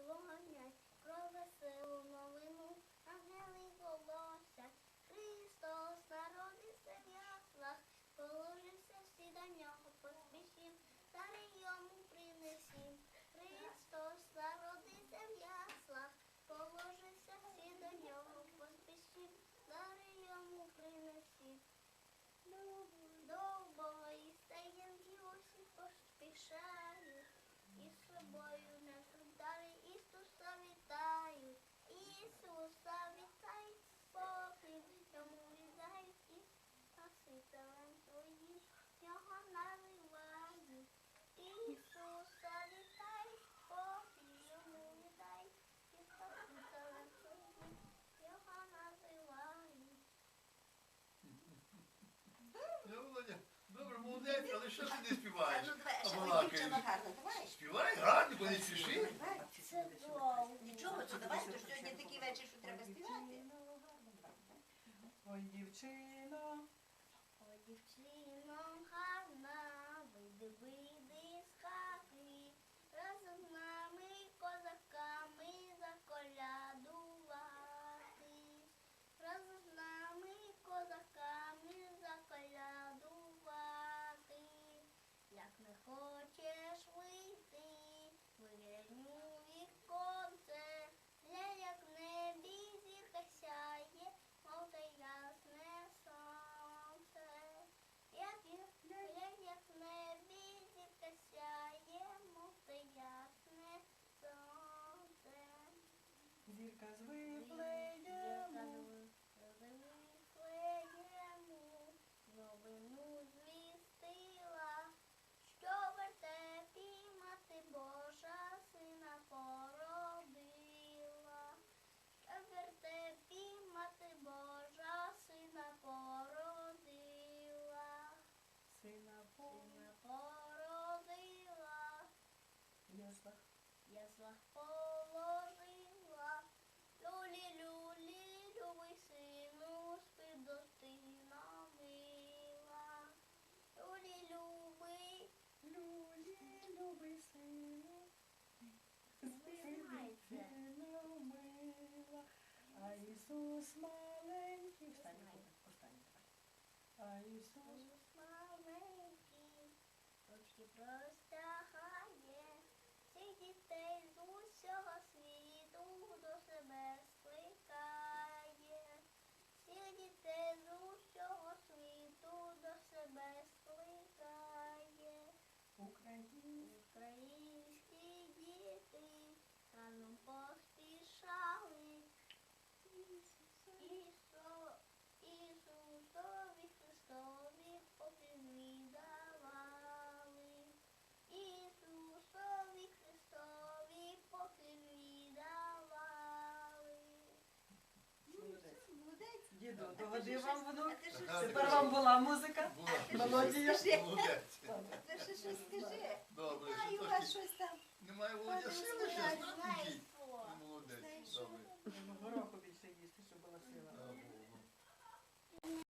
дзвонять про веселу новину, ангели голосять. Христос народився в яслах, положився всі до нього, поспішім, дари йому принесім. Христос народився в яслах, положився всі до нього, поспішім, дари йому принесім. Добре, молодець, але що ти не співаєш? ну А дівчина гарно, давай. Співай, спіши. Довго. Нічого, це давай, то сьогодні такий вечір, що треба співати. Ой, дівчино, Ой, дівчино гарна, вийди, зірка з вифлеєму, новину звістила, що в вертепі Божа сина породила, що в вертепі Божа сина породила, сина породила. А Ісус маленький. Встань, давай. А Ісус маленький, ручки простягає, всіх дітей з усього світу до себе скликає. Всіх дітей з усього світу до себе скликає. Українські діти разом поспішали. Доводи вам воно. Тепер вам була музика. Молодія. Молодець. Скажи. Добре, Маю вас щось там. Немає володя сили, щось.